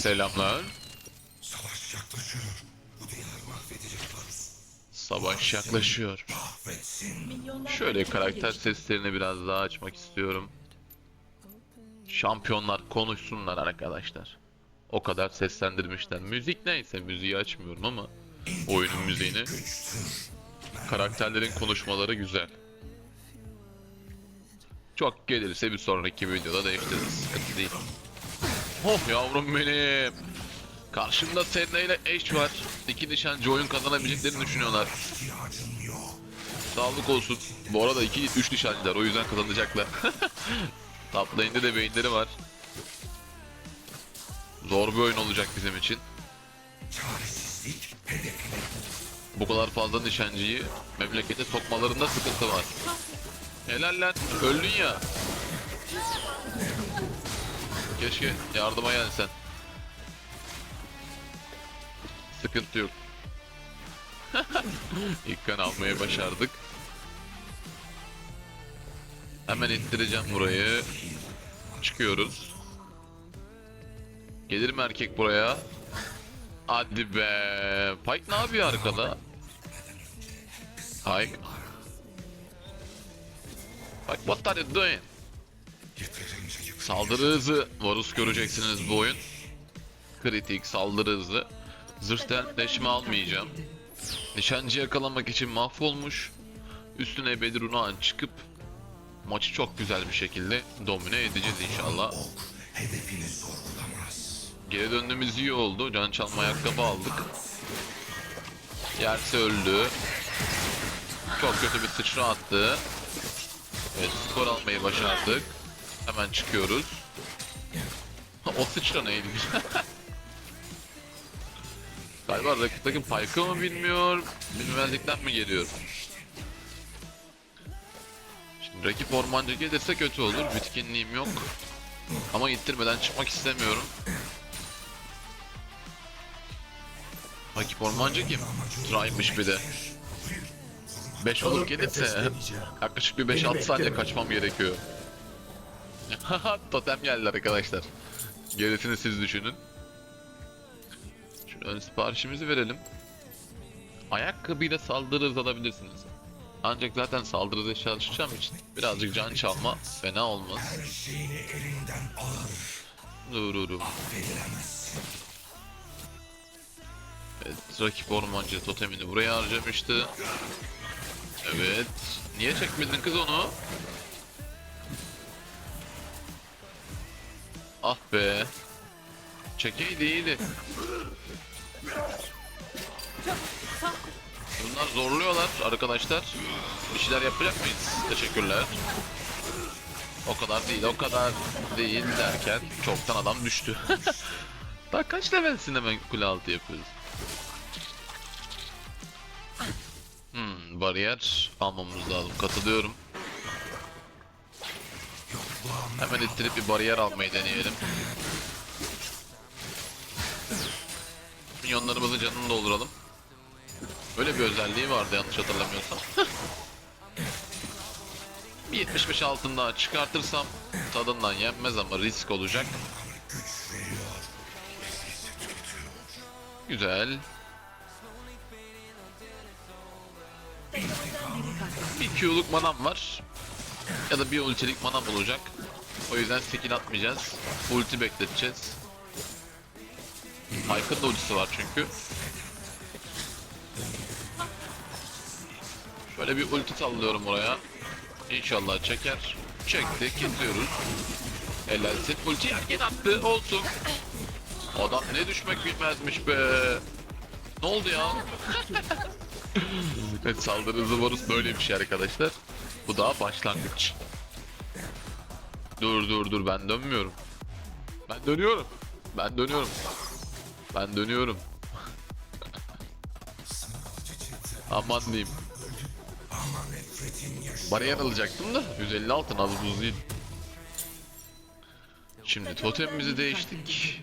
Selamlar. Savaş yaklaşıyor. Bu diyarı mahvedecek Varus. Savaş yaklaşıyor. Mahvetsin. Şöyle karakter seslerini biraz daha açmak istiyorum. Şampiyonlar konuşsunlar arkadaşlar. O kadar seslendirmişler. Müzik neyse müziği açmıyorum ama oyunun müziğini. Karakterlerin konuşmaları güzel. Çok gelirse bir sonraki videoda değiştiririz. Sıkıntı değil. Oh yavrum benim. Karşımda Senna ile Ash var. İki nişancı oyun kazanabileceklerini düşünüyorlar. Sağlık olsun. Bu arada 2 3 nişancılar o yüzden kazanacaklar. Top lane'de de beyinleri var. Zor bir oyun olacak bizim için. Bu kadar fazla nişancıyı memlekete sokmalarında sıkıntı var. Helal lan öldün ya. Keşke yardıma gelsen. Sıkıntı yok. İlk kan almayı başardık. Hemen ittireceğim burayı. Çıkıyoruz. Gelir mi erkek buraya? Hadi be. Pike ne yapıyor arkada? Pike. Pike what are you doing? Saldırı hızı. Varus göreceksiniz bu oyun. Kritik saldırı hızı. Zırh denkleşme almayacağım. Nişancı yakalamak için mahvolmuş. Üstüne Bedirun'a çıkıp maçı çok güzel bir şekilde domine edeceğiz inşallah. Geri döndüğümüz iyi oldu. Can çalma ayakkabı aldık. Yerse öldü. Çok kötü bir sıçra attı. Evet skor almayı başardık. Hemen çıkıyoruz. o sıçra neydi? Galiba rakip takım Pyke'ı mı bilmiyor, bilmezlikten mi geliyor? Şimdi rakip ormancı gelirse kötü olur. Bitkinliğim yok. Ama ittirmeden çıkmak istemiyorum. Rakip ormancı kim? Traymış bir de. 5 olup gelirse yaklaşık bir 5-6 saniye kaçmam gerekiyor. Totem geldi arkadaşlar. Gerisini siz düşünün. Şimdi ön siparişimizi verelim. Ayakkabıyla saldırı alabilirsiniz. Ancak zaten saldırı hızı çalışacağım için birazcık can çalma fena olmaz. Her şeyini elinden alır. Dururum. Affedilemezsin. Evet, rakip ormancı totemini buraya harcamıştı. Evet. Niye çekmedin kız onu? Ah be. Çekeydi iyiydi. Bunlar zorluyorlar arkadaşlar. Bir şeyler yapacak mıyız? Teşekkürler. O kadar değil, o kadar değil derken çoktan adam düştü. Daha kaç levelsin hemen kule altı yapıyoruz. Hmm, bariyer almamız lazım. Katılıyorum. Hemen ittirip bir bariyer almayı deneyelim. Minyonlarımızın canını dolduralım. Böyle bir özelliği vardı yanlış hatırlamıyorsam. bir 75 altında çıkartırsam tadından yenmez ama risk olacak. Güzel. Bir Q'luk manam var. Ya da bir ultilik manam olacak. O yüzden skill atmayacağız. Ulti bekleteceğiz. Mike'ın da ultisi var çünkü. Şöyle bir ulti sallıyorum oraya. İnşallah çeker. Çekti, kesiyoruz. Helalsin. Ulti erken attı. Olsun. Adam ne düşmek bilmezmiş be. Ne oldu ya? evet saldırı hızı Varus böyle bir şey arkadaşlar. Bu daha başlangıç. Dur dur dur ben dönmüyorum. Ben dönüyorum. Ben dönüyorum. Ben dönüyorum. Aman diyeyim. Bariyer alacaktım da 150 altın az buz değil. Şimdi totemimizi değiştik.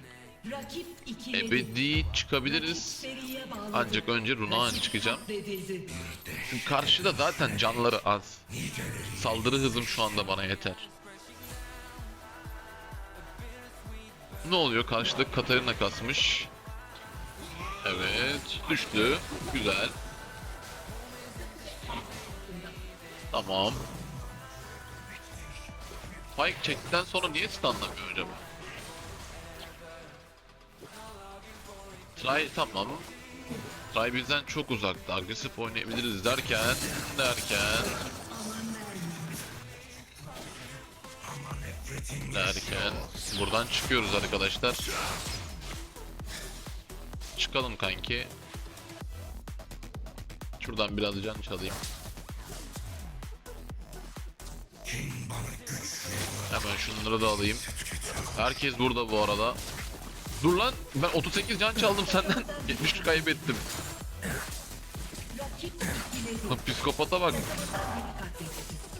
Ebedi çıkabiliriz. Ancak önce Runa'an çıkacağım. Çünkü karşıda zaten canları az. Saldırı hızım şu anda bana yeter. Ne oluyor? Karşıda Katarina kasmış. Evet. Düştü. Güzel. Tamam. Spike çektikten sonra niye stunlamıyor acaba? Try tamam. Try bizden çok uzakta. Agresif oynayabiliriz derken derken derken buradan çıkıyoruz arkadaşlar. Çıkalım kanki. Şuradan biraz can çalayım. Hemen şunları da alayım. Herkes burada bu arada. Dur lan ben 38 can çaldım senden 70 kaybettim. Psikopata bak.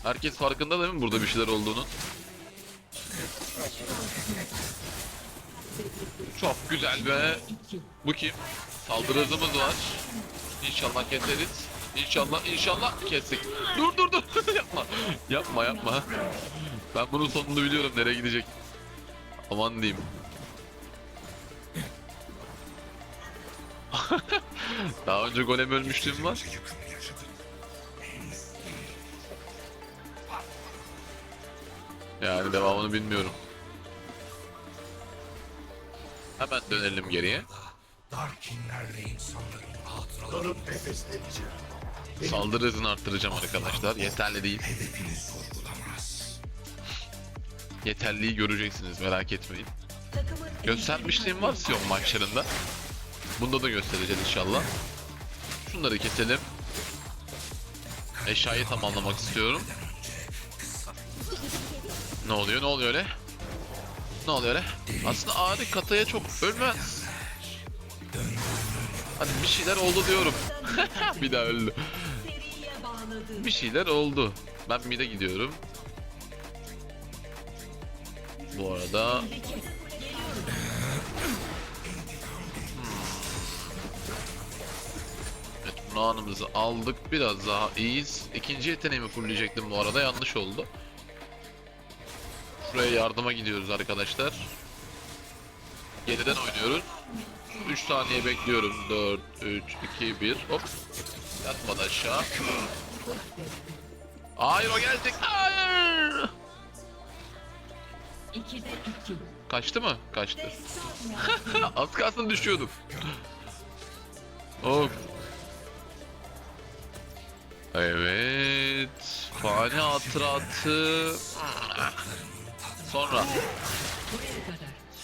Herkes farkında değil mi burada bir şeyler olduğunu? Çok güzel be. Bu kim? Saldırı hızımız var. İnşallah keseriz. İnşallah inşallah kestik. Dur dur dur yapma. Yapma yapma. Ben bunun sonunu biliyorum nereye gidecek. Aman diyeyim. Daha önce golem ölmüşlüğüm var. Yani devamını bilmiyorum. Hemen dönelim geriye. Darkinlerle insanların hatıralarını nefesleneceğim. Saldırı hızını arttıracağım arkadaşlar. Yeterli değil. Hedefiniz sorgulamaz. Yeterliği göreceksiniz merak etmeyin. Göstermişliğim var Sion maçlarında. Bunda da göstereceğiz inşallah. Şunları keselim. Eşyayı tamamlamak istiyorum. Ne oluyor ne oluyor öyle? Ne oluyor öyle? Aslında Ari kataya çok ölmez. Hadi bir şeyler oldu diyorum. bir daha öldü. Bir şeyler oldu. Ben mid'e gidiyorum. Bu arada Evet bunu anımızı aldık. Biraz daha iyiyiz. İkinci yeteneğimi fullleyecektim bu arada. Yanlış oldu. Şuraya yardıma gidiyoruz arkadaşlar. Geriden oynuyoruz. 3 saniye bekliyorum. 4, 3, 2, 1. Hop. Yatmadı aşağı. Hayır o gelecek. Hayır. 2'de 2. Kaçtı mı? Kaçtı. Az kalsın düşüyordum. Of. Evet. Fani hatıratı. Sonra.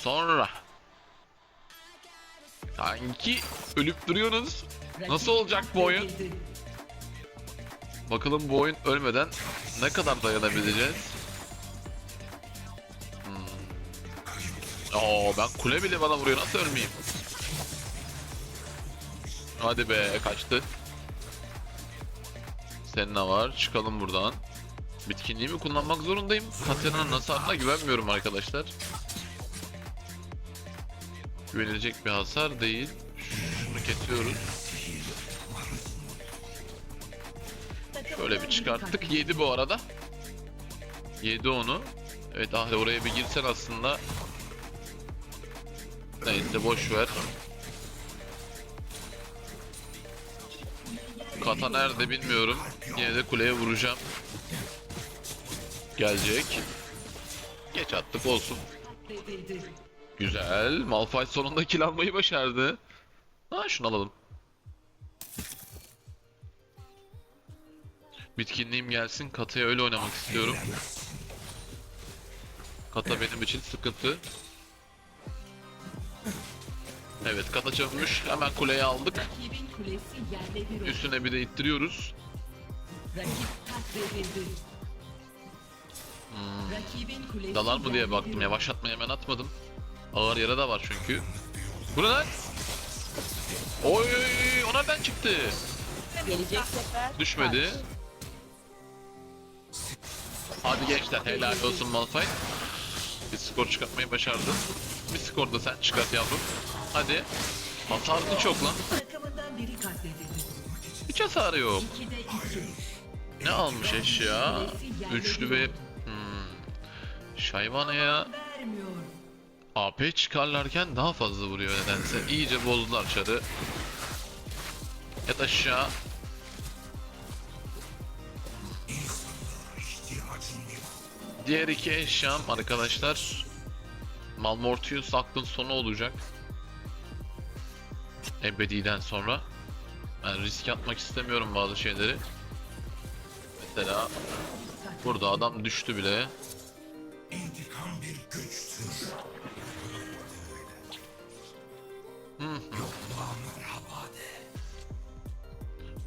Sonra. Sanki ölüp duruyorsunuz. Nasıl olacak bu oyun? Bakalım bu oyun ölmeden ne kadar dayanabileceğiz? Hmm. Oo ben kule bile bana vuruyor nasıl ölmeyeyim? Hadi be kaçtı. Senin ne var? Çıkalım buradan. Bitkinliğimi kullanmak zorundayım. Katarina'nın hasarına güvenmiyorum arkadaşlar. Güvenilecek bir hasar değil. Şunu kesiyoruz. Şöyle bir çıkarttık. Yedi bu arada. Yedi onu. Evet Ahri oraya bir girsen aslında. Neyse boş ver. Kata nerede bilmiyorum. Yine de kuleye vuracağım. Gelecek. Geç attık olsun. Güzel. Malphite sonunda kill almayı başardı. Ha şunu alalım. Bitkinliğim gelsin. Kata'ya öyle oynamak istiyorum. Kata benim için sıkıntı. Evet kata çökmüş. Hemen kuleyi aldık. Üstüne bir de ittiriyoruz. Rakip Hmm. Dalar mı diye baktım. bir Yavaşlatmayı hemen atmadım. Ağır yara da var çünkü. Bu ne lan? Oy o nereden çıktı? Gelecek sefer Düşmedi. Hadi gençler helal olsun Malphite. Bir skor çıkartmayı başardın. Bir skor da sen çıkart yavrum. Hadi. Hasarlı çok lan. Hiç hasarı yok. 2'de 2. Ne almış eşya? Üçlü ve... Şayvana ya. AP çıkarlarken daha fazla vuruyor nedense. İyice bozdular çarı. Yat aşağı. Diğer iki eşyam arkadaşlar Malmortius aklın sonu olacak. Ebedi'den sonra. Ben risk atmak istemiyorum bazı şeyleri. Mesela burada adam düştü bile.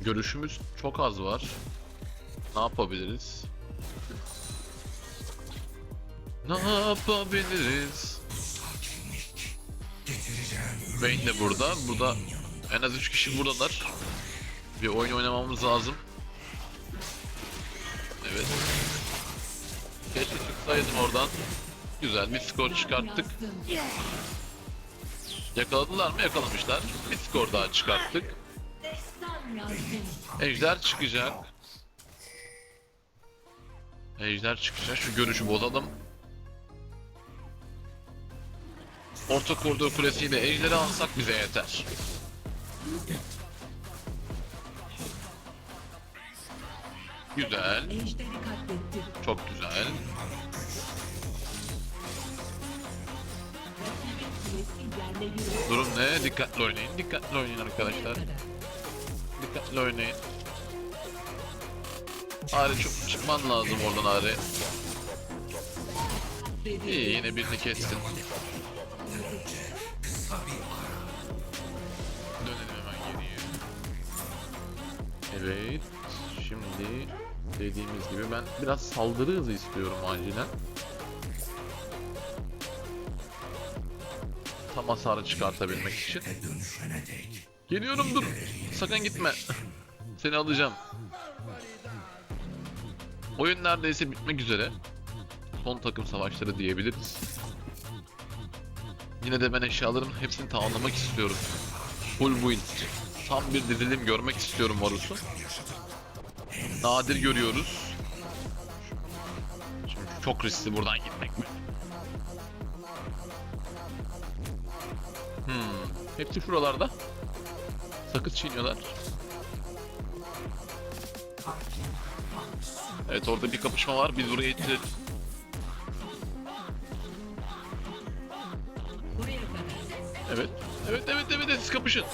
Görüşümüz çok az var. Ne yapabiliriz? Ne yapabiliriz? Vayne de burada. Burada en az 3 kişi buradalar. Bir oyun oynamamız lazım. Evet. Keşke çıksaydım oradan. Güzel bir skor çıkarttık. Yakaladılar mı? Yakalamışlar. Bir skor daha çıkarttık. Ejder çıkacak. Ejder çıkacak. Şu görüşü bozalım. Orta koridor kulesiyle ejderi alsak bize yeter. Güzel. Çok güzel. Durum ne? Dikkatli oynayın. Dikkatli oynayın arkadaşlar. Dikkatli oynayın. Ari çok çıkman lazım oradan Ari. İyi yine birini kestin. Dönelim hemen geriye. Evet. Şimdi dediğimiz gibi ben biraz saldırı hızı istiyorum acilen. Tam hasarı çıkartabilmek için. Geliyorum dur. Sakın gitme. Seni alacağım. Oyun neredeyse bitmek üzere. Son takım savaşları diyebiliriz. Yine de ben eşyaların hepsini tamamlamak istiyorum. Full build. Tam bir dizilim görmek istiyorum Varus'u. Nadir görüyoruz. Şimdi çok riskli buradan gitmek mi? Hmm. Hepsi şuralarda. Sakız çiğniyorlar. Evet orada bir kapışma var. Biz. Buraya kadar. Evet. Evet evet evet evet siz kapışın.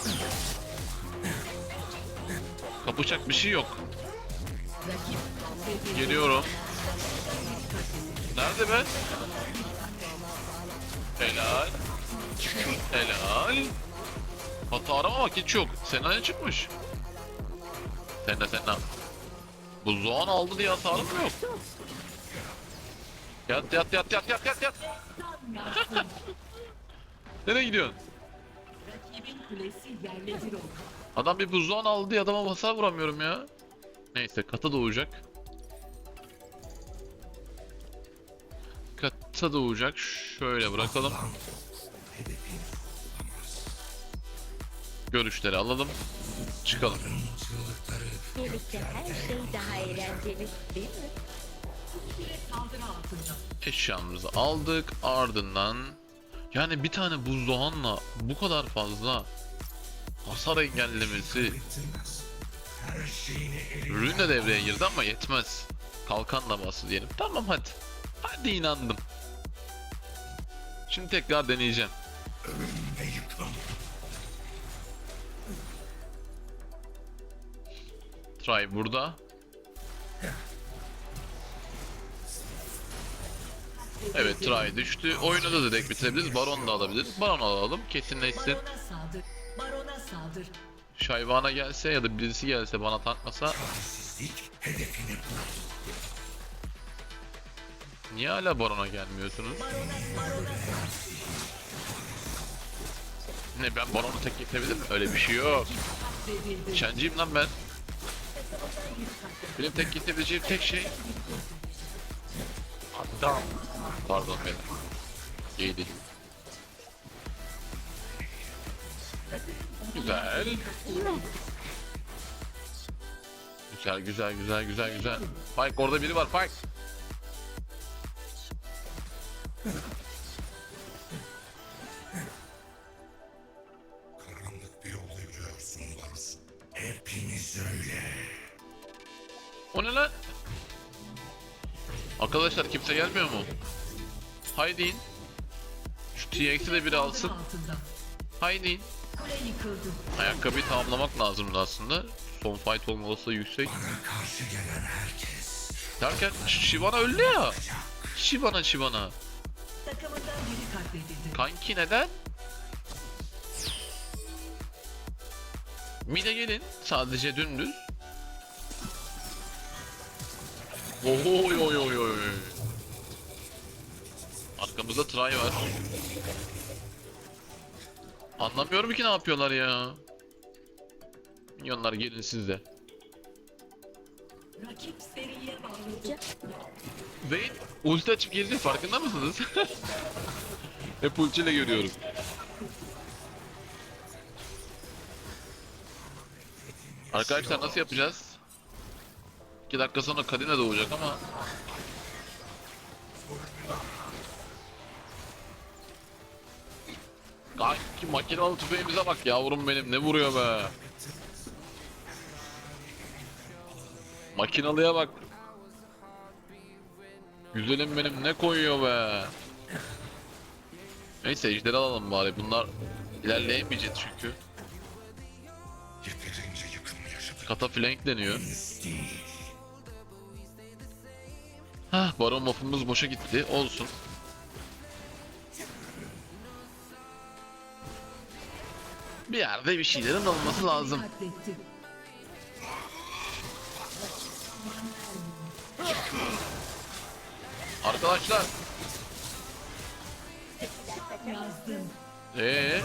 Kapışacak bir şey yok. Geliyorum. Nerede ben? Helal. Helal. Hata aramamak hiç yok. Sena'ya çıkmış. Sena Sena. Bu Zoan aldı diye hasarım mı yok? Yat yat yat yat yat yat yat. Nereye gidiyorsun? Rakibin kulesi yerle bir oldu. Adam bir buzluğan aldı diye adama hasar vuramıyorum ya. Neyse kata doğacak. Kata doğacak. Şöyle bırakalım. Görüşleri alalım. Çıkalım. Birlikte her şey daha eğlenceli değil mi? Eşyamızı aldık. Ardından yani bir tane buzdoğanla bu kadar fazla hasar engellemesi Ürün de devreye girdi ama yetmez. Kalkanla bastı diyelim. Tamam hadi. Hadi inandım. Şimdi tekrar deneyeceğim. Try burada. Evet try düştü. Oyunu da direkt bitirebiliriz. Baron da alabiliriz. Baron alalım. Kesinleşsin. Şayvana gelse ya da birisi gelse bana bulur. niye hala Baron'a gelmiyorsunuz? Ne ben Baron'u tek yetebilir miyim? Öyle bir şey yok. Şenciyim lan ben. Benim tek yetebileceğim tek şey... Adam. Pardon benim. İyi değil. Güzel. Güzel güzel güzel güzel güzel. Pike orada biri var Pike. Ne lan? Arkadaşlar kimse gelmiyor mu? Haydi in. Şu TX'i de biri alsın. Haydi in. Ayakkabıyı tamamlamak lazımdı aslında. Son fight olma olasılığı yüksek. Derken Shivana öldü ya. Shivana Shivana. Kanki neden? Mide gelin. Sadece dümdüz. Oy oy oy oy. Arkamızda try var. Anlamıyorum ki ne yapıyorlar ya. Minyonlar gelin siz de. Rakip seriye bağladı. Zeyn ulti açıp gelecek farkında mısınız? Hep ultiyle görüyorum. Arkadaşlar nasıl yapacağız? 2 dakika sonra Kadina doğacak ama Kanki makinalı tüfeğimize bak yavrum benim ne vuruyor be Makinalıya bak Güzelim benim ne koyuyor be. Neyse ejderi alalım bari. Bunlar ilerleyemeyecek çünkü. yeterince yakın yaşadık. Kata flank deniyor. Hah baron buff'umuz boşa gitti. Olsun. Bir yerde bir şeylerin olması lazım. Arkadaşlar. Ee,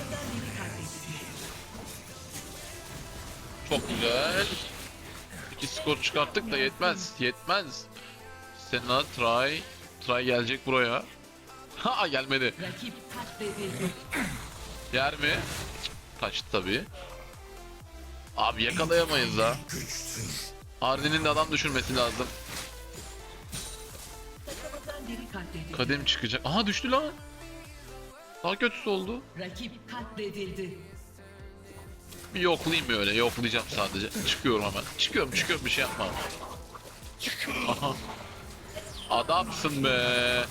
çok güzel. İki skor çıkarttık da yetmez. Yetmez. Senna try. Try gelecek buraya. Ha gelmedi. Yer mi? Kaçtı tabii. Abi yakalayamayız ha. Hardy'nin de adam düşürmesi lazım. Kadim çıkacak. Aha düştü lan. Daha kötüsü oldu. Rakip katledildi. Bir yoklayayım öyle. Yoklayacağım sadece. Çıkıyorum hemen. Çıkıyorum çıkıyorum bir şey yapma. Aha. Adamsın be.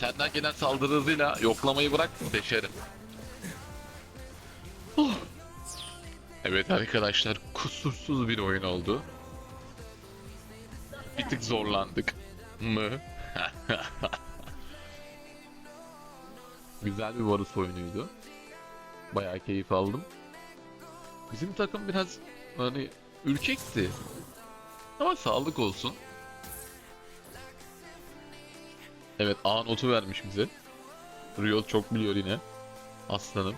Senden gelen saldırı hızıyla yoklamayı bırak deşerim. Evet arkadaşlar kusursuz bir oyun oldu. Bir tık zorlandık mı? Güzel bir Varus oyunuydu. Bayağı keyif aldım. Bizim takım biraz hani ürkekti. Ama sağlık olsun. Evet A notu vermiş bize. Riot çok biliyor yine. Aslanım.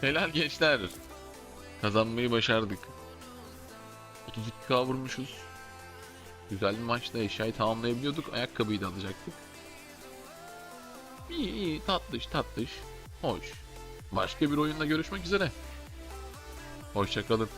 Helal gençler. Kazanmayı başardık. 32k vurmuşuz. Güzel bir maçta eşyayı tamamlayabiliyorduk. Ayakkabıyı da alacaktık. İyi iyi tatlış tatlış. Hoş. Başka bir oyunda görüşmek üzere. Hoşçakalın.